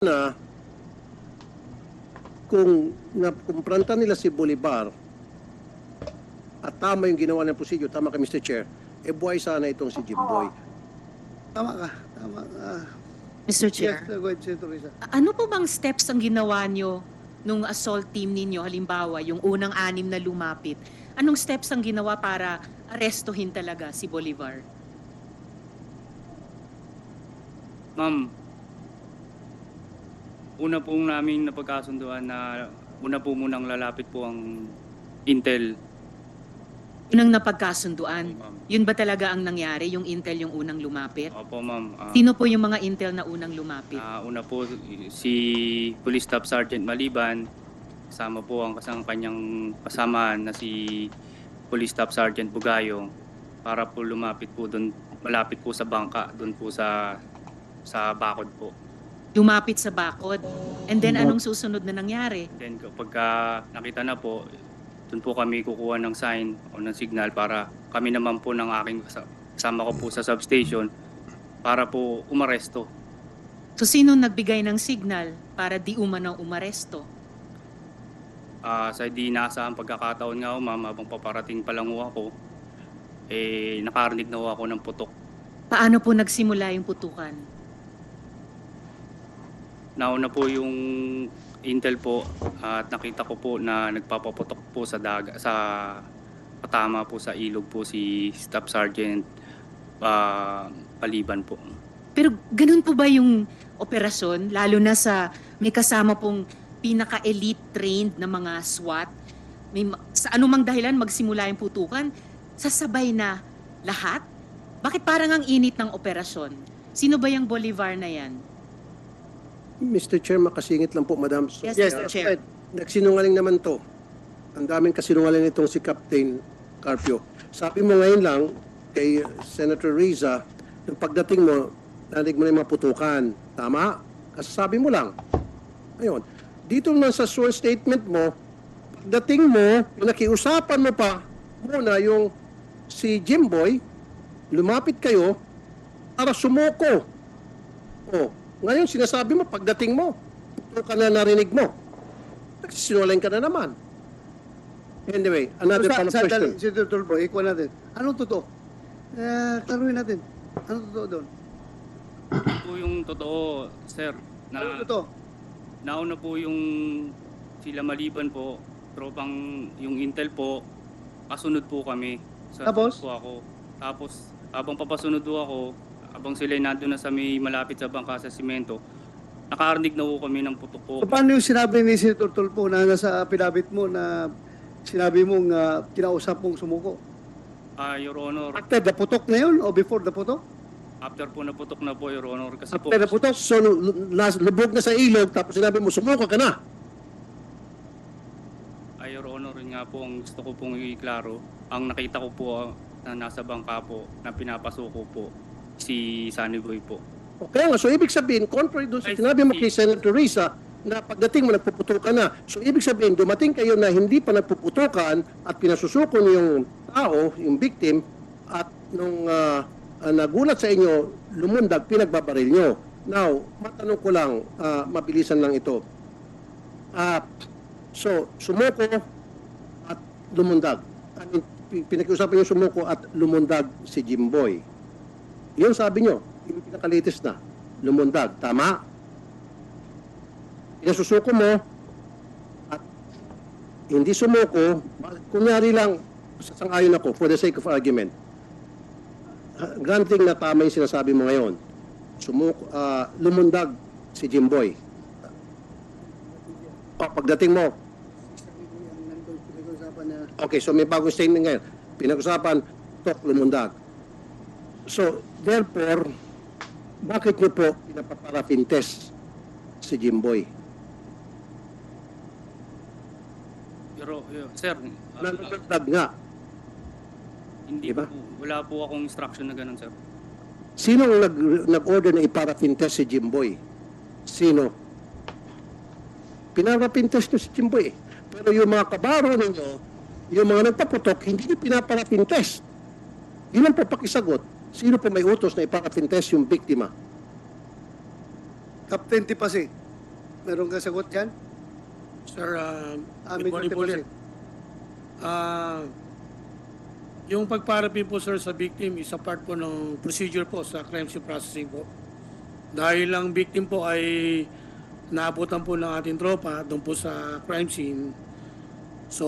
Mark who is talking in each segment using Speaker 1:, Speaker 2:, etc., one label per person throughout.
Speaker 1: na kung nakumpranta nila si Bolivar at tama yung ginawa ng prosedyo, tama ka Mr. Chair, eh buhay sana itong si Jimboy.
Speaker 2: Tama ka. Tama ka.
Speaker 3: Mr.
Speaker 2: Yes,
Speaker 3: Chair,
Speaker 2: go ahead, Senator Risa.
Speaker 3: ano po bang steps ang ginawa nyo nung assault team ninyo, halimbawa, yung unang anim na lumapit? Anong steps ang ginawa para arestuhin talaga si Bolivar?
Speaker 4: Ma'am, una po namin napagkasunduan na una po munang lalapit po ang Intel.
Speaker 3: Yun ang napagkasunduan.
Speaker 4: Ma'am.
Speaker 3: Yun ba talaga ang nangyari, yung intel yung unang lumapit?
Speaker 4: Opo, ma'am. Ah,
Speaker 3: Sino po yung mga intel na unang lumapit?
Speaker 4: ah, una po si Police Staff Sergeant Maliban. Kasama po ang kasang kanyang kasamahan na si Police Staff Sergeant Bugayo para po lumapit po doon, malapit po sa bangka, doon po sa sa bakod po.
Speaker 3: Lumapit sa bakod. And then anong susunod na nangyari?
Speaker 4: Then kapag ah, nakita na po, doon po kami kukuha ng sign o ng signal para kami naman po ng aking kasa- kasama ko po sa substation para po umaresto.
Speaker 3: So sino nagbigay ng signal para di umano umaresto?
Speaker 4: Ah, sa di inaasahang pagkakataon nga ho, ma'am, habang paparating pa lang ho ako, eh, nakarinig na ho ako ng putok.
Speaker 3: Paano po nagsimula yung putukan?
Speaker 4: Nauna po yung intel po at nakita ko po na nagpapaputok po sa daga sa patama po sa ilog po si Staff Sergeant ah, Paliban po.
Speaker 3: Pero ganun po ba yung operasyon, lalo na sa may kasama pong pinaka-elite trained na mga SWAT? May, ma- sa anumang dahilan magsimula yung putukan, sasabay na lahat? Bakit parang ang init ng operasyon? Sino ba yung Bolivar na yan?
Speaker 1: Mr. Chair, makasingit lang po, Madam.
Speaker 3: Yes,
Speaker 2: Yes,
Speaker 3: Mr. Chair.
Speaker 2: ahead.
Speaker 1: Nagsinungaling naman to. Ang daming kasinungaling itong si Captain Carpio. Sabi mo ngayon lang kay Senator Riza, yung pagdating mo, narinig mo na yung mga putukan. Tama? Kasasabi mo lang. Ayun. Dito naman sa sworn statement mo, pagdating mo, pinakiusapan mo pa muna yung si Jimboy, lumapit kayo para sumuko. Oh, ngayon sinasabi mo, pagdating mo, putukan na narinig mo. Nagsisinungaling ka na naman. Anyway, another
Speaker 2: So, sa-
Speaker 1: follow-up question.
Speaker 2: Senator Tulfo, ikuha natin. Anong totoo? Eh, taruhin natin. Anong totoo doon?
Speaker 4: po yung totoo, sir,
Speaker 2: Anong
Speaker 4: na
Speaker 2: totoo?
Speaker 4: nauna po yung sila Maliban po, tropang yung intel po, kasunod po kami. Sa
Speaker 2: Tapos?
Speaker 4: Po ako. Tapos, habang papasunod po ako, habang sila nandun na sa may malapit sa bangka sa simento, nakarinig na po kami ng putok po.
Speaker 2: So, paano yung sinabi ni Senator Tulfo na nasa pinabit mo na sinabi mong uh, kinausap mong sumuko?
Speaker 4: Ah, Your Honor,
Speaker 2: After the putok na yun o before the putok?
Speaker 4: after po naputok na po, Your Honor, kasi po,
Speaker 2: After the putok?
Speaker 1: So, nas- lubog na sa ilog, tapos sinabi mo, sumuko ka na.
Speaker 4: ay Your Honor, yun nga po ang gusto ko pong iklaro. Ang nakita ko po ah, na nasa bangka po, na pinapasuko po, si Sunny Boy po.
Speaker 1: Okay nga, so ibig sabihin, contrary doon sa sinabi mo kay Senator Risa, na pagdating mo, nagpuputukan na. So ibig sabihin, dumating kayo na hindi pa nagpuputukan at pinasusuko niyo yung tao, yung victim, at nung ah, ah, nagulat sa inyo, lumundag, pinagbabaril nyo. Now, matanong ko lang, ah, mabilisan lang ito. Ah, so, sumuko at lumundag. I mean, pi- pinag-usapan yung sumuko at lumundag si Jimboy. Yun sabi nyo, yung pinakalitis na, lumundag. Tama? Pinasusuko mo at hindi sumuko, kunyari lang, sasang-ayon ako for the sake of argument. Uh, granting na tama yung sinasabi mo ngayon. Sumuko, ah, lumundag si Jimboy. O, pagdating mo, Okay, so may bagong statement ngayon. Pinag-usapan, tok lumundag. So, therefore, bakit niyo po pinapaparafin test si Jimboy?
Speaker 4: Pero, yo- sir, ah,
Speaker 1: Nalulundag nga.
Speaker 4: hindi
Speaker 1: Diba?
Speaker 4: po, wala po akong instruction na ganun, sir.
Speaker 1: Sino ang nag, nag-order na iparafin test si Jimboy? Sino? Pinarafin test niyo si Jimboy. eh. Pero yung mga kabaro ninyo, yung mga nagpaputok, hindi niyo pinaparafin test. Yun ang po pakisagot. Sino po may utos na iparafin test yung biktima?
Speaker 2: Captain Tipasi. Meron kang sagot dyan?
Speaker 5: Sir, uh,
Speaker 2: Amin
Speaker 5: good morning po ulit. Ah, yung pagparapin po sir sa victim is a part po ng procedure po sa crime scene processing po. Dahil ang victim po ay naabutan po ng ating tropa doon po sa crime scene. So,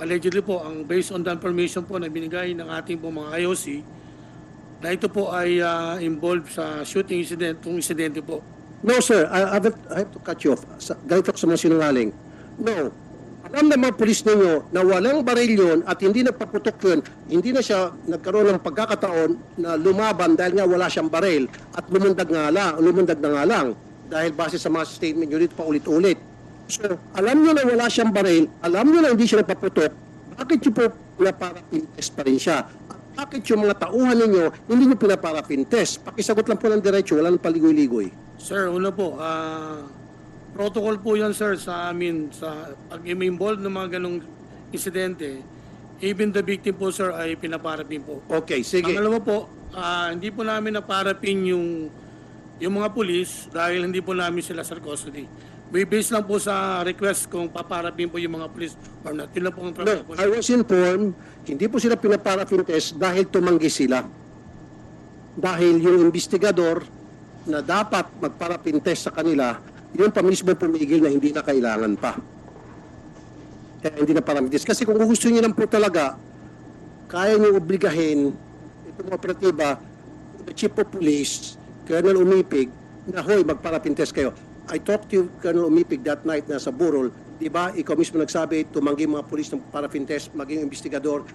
Speaker 5: allegedly po, ang based on the information po na binigay ng ating po mga IOC, na ito po ay ah, involved sa shooting incident, kung insidente po.
Speaker 1: No, sir. I, have, I have to cut you off. Sa, ganito ako sa mga sinungaling. No. Alam ng mga pulis ninyo na walang baril yun at hindi nagpaputok yun, hindi na siya nagkaroon ng pagkakataon na lumaban dahil nga wala siyang baril at lumundag nga lang, lumundag na nga lang dahil base sa mga statement nyo dito pa ulit-ulit. So, alam nyo na wala siyang baril, alam nyo na hindi siya nagpaputok, bakit nyo po pinaparapin test pa rin siya? At bakit yung mga tauhan ninyo hindi nyo pinaparapin test? Pakisagot lang po ng diretso, wala nang paligoy-ligoy.
Speaker 5: Sir, una po, ah, protocol po yan sir sa amin sa pag involved ng mga ganong insidente, even the victim po sir ay pinaparapin po.
Speaker 1: Okay, sige.
Speaker 5: Pangalawa po, ah, hindi po namin naparapin yung yung mga pulis dahil hindi po namin sila sa custody. We base lang po sa request kung paparapin po yung mga pulis or not. Yun lang po ang
Speaker 1: No,
Speaker 5: trabaho po.
Speaker 1: I was informed, hindi po sila pinaparafin test dahil tumanggi sila. Dahil yung investigador na dapat magparafin test sa kanila, yun pa mismo pumigil na hindi na kailangan pa. Kaya hindi na parang test. Kasi kung gusto niyo lang po talaga, kaya niyo obligahin itong operatiba, the chief of police, Colonel Umipig, na hoy, magparafin test kayo. I talked to Colonel Umipig that night na sa Burol, di ba, ikaw mismo nagsabi, tumanggi mga polis ng parafin test, maging investigador,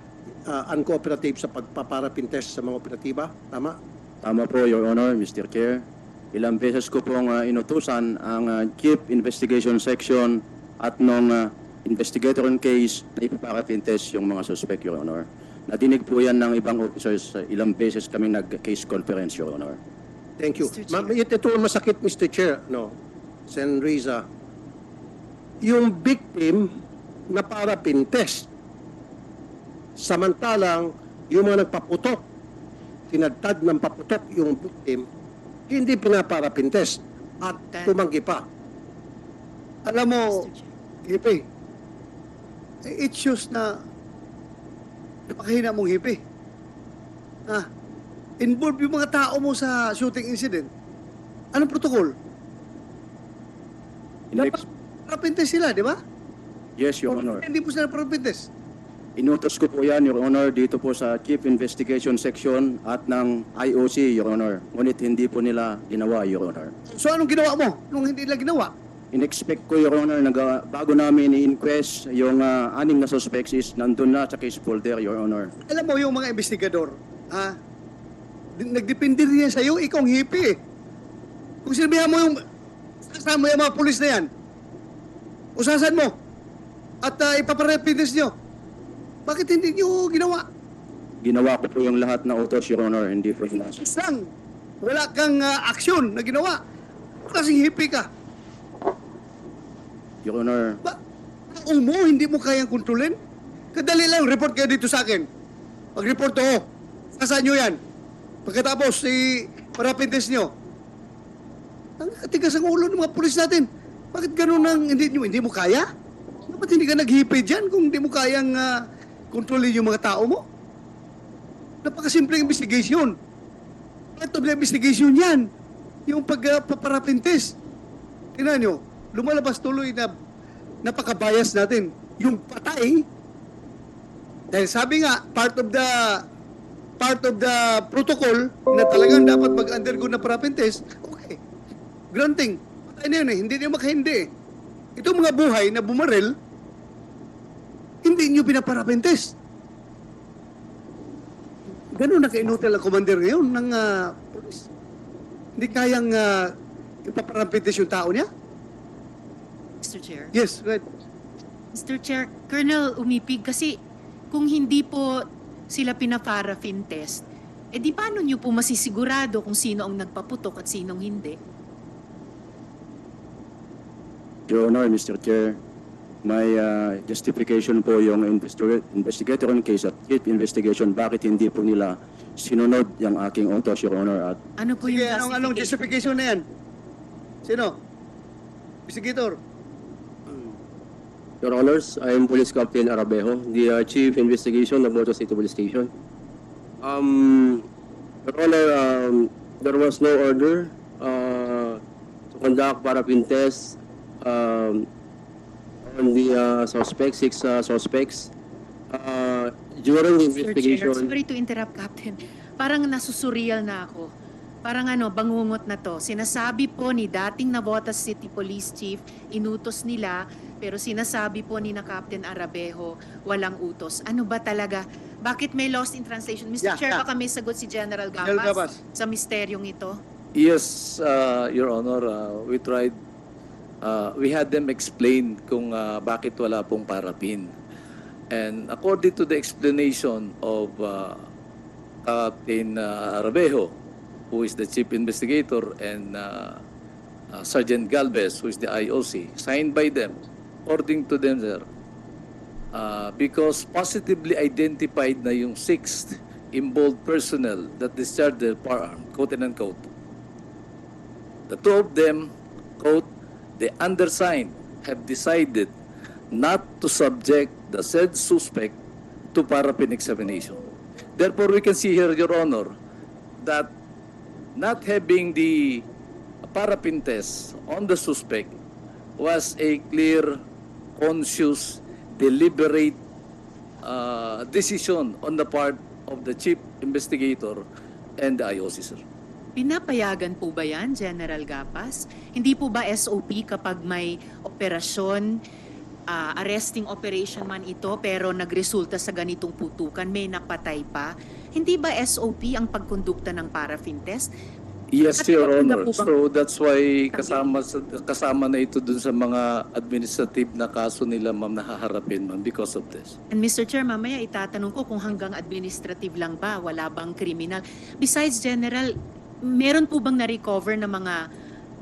Speaker 1: uh, uncooperative sa pagpaparafin test sa mga operatiba. Tama?
Speaker 6: Tama po, Your Honor, Mr. Chair. Ilang beses ko pong uh, inutusan ang uh, Chief Investigation Section at nung uh, investigator in case na ipaparafin test yung mga suspect, Your Honor. Nadinig po yan ng ibang officers. uh, ilang beses kami nag-case conference, Your Honor.
Speaker 1: Thank you.
Speaker 3: Mr. Chair.
Speaker 1: Ma- ito ito ang masakit, Mr. Chair. No, Sen. Riza. Yung victim na parafin test. Samantalang yung mga nagpaputok, tinadtad ng paputok yung victim, hindi pinaparafin test at tumanggi pa.
Speaker 2: Alam mo, hipi, eh, it shows na napakahina mong hipi. Ah, involved yung mga tao mo sa shooting incident. Anong protocol? Dapat parapintes sila, di ba?
Speaker 6: Yes, Your
Speaker 2: Or
Speaker 6: Honor.
Speaker 2: Hindi po sila parapintes.
Speaker 6: Inutos ko po yan, Your Honor, dito po sa Chief Investigation Section at ng IOC, Your Honor. Ngunit hindi po nila ginawa, Your Honor.
Speaker 2: So anong ginawa mo nung hindi nila ginawa?
Speaker 6: In-expect ko, Your Honor, nag, bago namin i-inquest yung uh, aning na suspects is nandun na sa case folder, Your Honor.
Speaker 2: Alam mo yung mga investigador, ha? Di- Nagdepende rin yan sa'yo, ikaw ang hipi eh. Kung sinabihan mo yung kasama yung mga pulis na yan, usasan mo at uh, ipaparepindes nyo. Bakit hindi nyo ginawa?
Speaker 6: Ginawa ko po yung lahat na utos, Your Honor, hindi po hinasa.
Speaker 2: Isang, wala kang uh, aksyon na ginawa. Kasing hipi ka.
Speaker 6: Your Honor,
Speaker 2: Ba, ang mo, hindi mo kayang kontrolin? Kadali lang, report kayo dito sa akin. Mag-report to. Sasaan nyo yan? Pagkatapos, si parapintes nyo. Ang katigas ang ulo ng mga pulis natin. Bakit ganun ang hindi, hindi mo kaya? Dapat hindi ka naghipi dyan kung hindi mo kayang ah, kontrolin yung mga tao mo? Napakasimpleng investigation. Ito na investigation yan. Yung pagpaparapintes. Tingnan nyo, lumalabas tuloy na napaka-bias natin. Yung patay, dahil sabi nga, part of the part of the protocol na talagang dapat mag-undergo na parapin test, okay. Granting, patay na yun eh, hindi niyo makahindi eh. Ito mga buhay na bumarel, hindi niyo pinaparapin test. Ganun na kainutil ang commander ngayon ng ah, police. Hindi kayang uh, ipaparapin test yung tao niya?
Speaker 3: Mr. Chair.
Speaker 2: Yes, right.
Speaker 3: Mr. Chair, Colonel Umipig, kasi kung hindi po sila pinaparaffin test, eh di paano nyo po masisigurado kung sino ang nagpaputok at sinong hindi?
Speaker 6: Your Honor, Mr. Chair, may uh, justification po yung investiga- investigator in case at Chief Investigation bakit hindi po nila sinunod yung aking utos, Your Honor, at
Speaker 3: Ano po
Speaker 2: Sige,
Speaker 3: yung
Speaker 2: anong, anong
Speaker 3: justification?
Speaker 2: na yan? Sino? Investigator.
Speaker 7: Your Honors, I am Police Captain Arabejo, the uh, Chief Investigation of Motor City Police Station. Um, Your Honor, um, there was no order uh, to conduct parapin tests um, on the uh, suspects, six uh, suspects. Uh, during the
Speaker 3: Mr. Chair,
Speaker 7: investigation,
Speaker 3: sorry to interrupt, Captain. Parang nasusurreal na ako. Parang ano, bangungot na to. Sinasabi po ni dating Navotas City Police Chief, inutos nila, pero sinasabi po ni na Captain Arabejo, walang utos. Ano ba talaga? Bakit may lost in translation? Mr.
Speaker 2: Yeah,
Speaker 3: Chair,
Speaker 2: yeah.
Speaker 3: baka may sagot si General Gapas,
Speaker 2: General Gapas.
Speaker 3: sa misteryong ito?
Speaker 8: Yes, uh, Your Honor, uh, we tried, uh, we had them explain kung uh, bakit wala pong parapin. And according to the explanation of uh, Captain uh, Arabejo, who is the chief investigator, and uh, uh, Sergeant Galvez, who is the IOC, signed by them, according to them, sir, uh, because positively identified na yung sixth involved personnel that discharged their firearm, quote and unquote. The two of them, quote, the undersigned have decided not to subject the said suspect to parapin examination. Therefore, we can see here, Your Honor, that not having the parapin test on the suspect was a clear, conscious, deliberate uh, decision on the part of the chief investigator and the IOC, sir.
Speaker 3: Pinapayagan po ba yan, General Gapas? Hindi po ba SOP kapag may operasyon, ah, arresting operation man ito, pero nagresulta sa ganitong putukan, may napatay pa? Hindi ba SOP ang pagkondukta ng paraffin test?
Speaker 8: Yes,
Speaker 3: At
Speaker 8: Your Honor.
Speaker 3: bang-
Speaker 8: So that's why kasama sa- kasama na ito dun sa mga administrative na kaso nila, ma'am, nahaharapin, ma'am, because of this.
Speaker 3: And Mr. Chair, mamaya itatanong ko kung hanggang administrative lang ba, wala bang kriminal. Besides, General, meron po bang na-recover na mga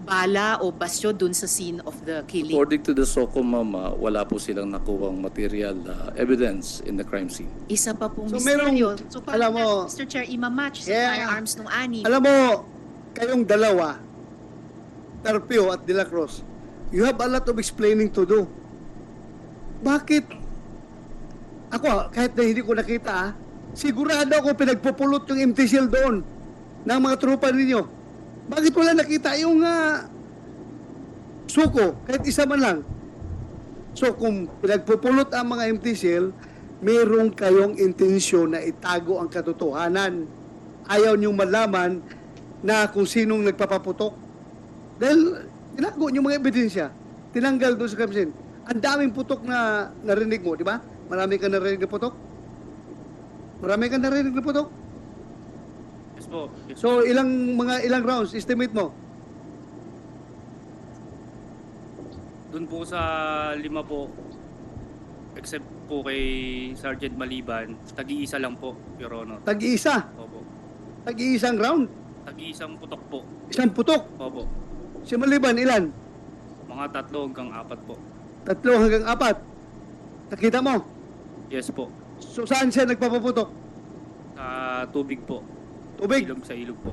Speaker 3: bala o basyo dun sa scene of the killing?
Speaker 8: According to the SOCO, ma'am, ah, wala po silang nakuwang material ah, evidence in the crime scene.
Speaker 3: Isa pa pong
Speaker 2: So,
Speaker 3: misteryo.
Speaker 2: merong-
Speaker 3: So,
Speaker 2: alam mo-
Speaker 3: na, Mr. Chair, ima-match sa
Speaker 2: Yeah.
Speaker 3: firearms nung ani?
Speaker 2: Alam mo, kayong dalawa, Tarpio at De La Cruz, you have a lot of explaining to do. Bakit? Ako, kahit na hindi ko nakita, ah, sigurado ako pinagpupulot yung empty shell doon ng mga tropa ninyo. Bakit wala nakita yung ah, suko, kahit isa man lang? So kung pinagpupulot ang mga shell, meron kayong intensyon na itago ang katotohanan. Ayaw niyong malaman na kung sinong nagpapaputok. Dahil tinago niyo mga ebidensya. Tinanggal doon sa kamsin. Ang daming putok na narinig mo, di ba? Marami ka narinig na putok? Marami ka narinig na putok?
Speaker 4: Yes po. Yes,
Speaker 2: So ilang mga ilang rounds estimate mo?
Speaker 4: Doon po sa lima po, except po kay Sergeant Maliban, tagi-isa lang po, Your Honor.
Speaker 2: Tag-iisa.
Speaker 4: Opo.
Speaker 2: Tag-iisang round.
Speaker 4: Tagi-isang putok po.
Speaker 2: Isang putok.
Speaker 4: Opo.
Speaker 2: Si Maliban, ilan?
Speaker 4: Mga tatlo hanggang apat po.
Speaker 2: Tatlo hanggang apat. Nakita mo?
Speaker 4: Yes po.
Speaker 2: So saan siya nagpapaputok?
Speaker 4: Sa tubig po.
Speaker 2: Tubig.
Speaker 4: Ilog sa ilog po.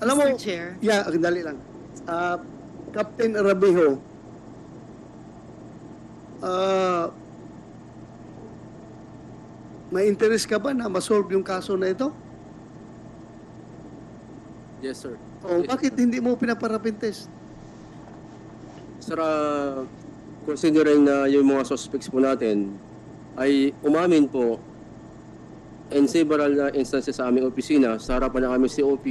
Speaker 2: Alam mo,
Speaker 3: Mr. Chair,
Speaker 2: yeah, ang dali lang. Ah, Captain Arabejo, ah, may interest ka ba na masolve yung kaso na ito?
Speaker 7: yes sir.
Speaker 2: O bakit hindi mo pinaparapin test?
Speaker 7: Sir, uh, considering na yung mga suspects po natin ay umamin po in several uh, instances sa aming opisina, sa harapan ng aming COP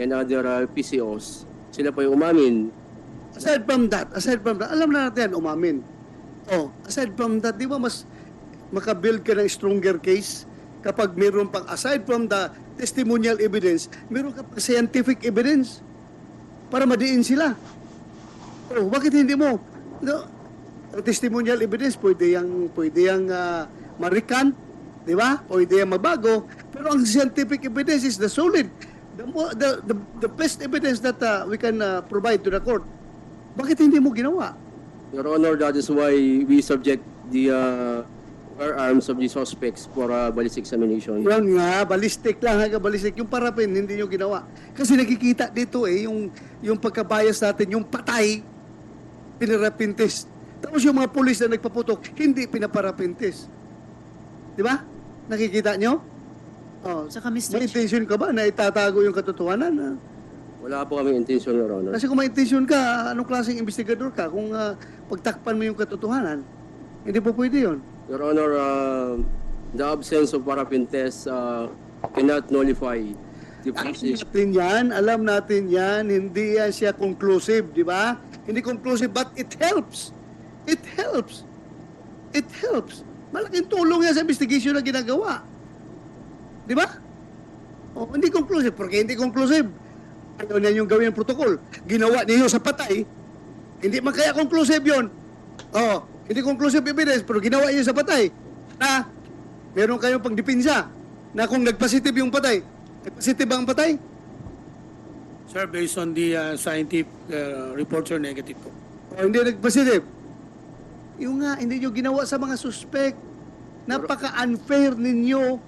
Speaker 7: and other uh, PCOs, sila po yung umamin.
Speaker 2: Aside from that, aside from that, alam na natin, umamin. Oh, aside from that, di ba mas makabuild ka ng stronger case kapag meron pang, aside from the testimonial evidence, meron ka pang scientific evidence para madiin sila. Oh, bakit hindi mo? No, testimonial evidence, pwede yang, pwede yang uh, marikan, di ba? Pwede yang mabago. Pero ang scientific evidence is the solid. The, the, the, the best evidence that uh, we can uh, provide to the court. Bakit hindi mo ginawa?
Speaker 7: Your Honor, that is why we subject the uh, firearms of the suspects for uh, ballistic examination.
Speaker 2: Yun nga, ballistic lang hanggang ballistic. Yung parapin, hindi nyo ginawa. Kasi nakikita dito eh, yung, yung pagkabayas natin, yung patay, pinarapintis. Tapos yung mga pulis na nagpaputok, hindi pinaparapintis. Di ba? Nakikita nyo? Oh,
Speaker 3: Saka Mr.
Speaker 2: may intention ka ba na itatago yung katotohanan? ah?
Speaker 7: Wala po kaming intention, Your Honor.
Speaker 2: Kasi kung may intention ka, anong klaseng investigador ka kung ah, pagtakpan mo yung katotohanan? Hindi po pwede yun.
Speaker 7: Your Honor, uh, the absence of parapin test uh, cannot nullify the
Speaker 2: Alam
Speaker 7: process.
Speaker 2: natin yan, alam natin yan, hindi yan siya conclusive, di ba? Hindi conclusive, but it helps. It helps. It helps. Malaking tulong yan sa investigation na ginagawa. Di ba? O, hindi conclusive. Porque hindi conclusive. Ayaw na yung gawin ng protocol. Ginawa niyo sa patay. Hindi man kaya conclusive yon. Oh, hindi conclusive evidence, pero ginawa niyo sa patay. Na, meron kayong pagdipinsa na kung nagpositive yung patay, nagpositive ba ang patay?
Speaker 5: Sir, based on the uh, scientific uh, reports are negative po.
Speaker 2: O hindi nagpositive? Yung nga, hindi nyo ginawa sa mga suspect. Napaka-unfair ninyo.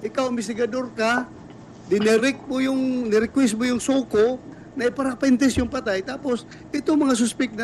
Speaker 2: Ikaw, investigador ka, dinirect mo yung, nirequest mo yung soko na iparapentes yung patay. Tapos, ito mga suspect na